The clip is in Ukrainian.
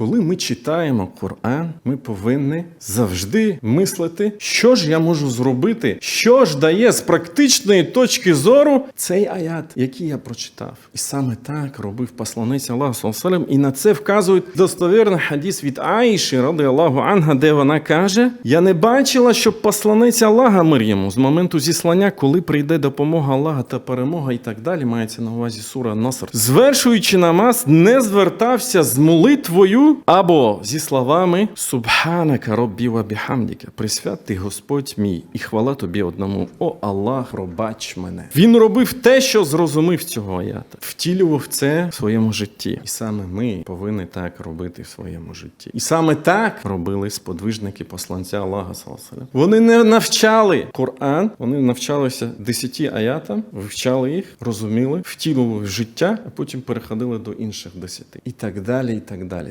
Коли ми читаємо Коран, ми повинні завжди мислити, що ж я можу зробити, що ж дає з практичної точки зору цей аят, який я прочитав. І саме так робив посланець Аллаху салам, і на це вказує достовірний хадіс від Аїші, ради Аллаху Анга, де вона каже: Я не бачила, щоб посланець Аллаха мир йому з моменту зіслання, коли прийде допомога Аллаха та перемога, і так далі, мається на увазі сура Наср, звершуючи намаз, не звертався з молитвою або зі словами Субханака Роббі ва біхамдіка, присвят Господь мій, і хвала тобі одному. О Аллах, пробач мене. Він робив те, що зрозумів цього аята, втілював це в своєму житті. І саме ми повинні так робити в своєму житті. І саме так робили сподвижники посланця Аллаха. Вони не навчали Коран, вони навчалися десяти аятам, вивчали їх, розуміли, втілювали в життя, а потім переходили до інших десяти. І так далі, і так далі.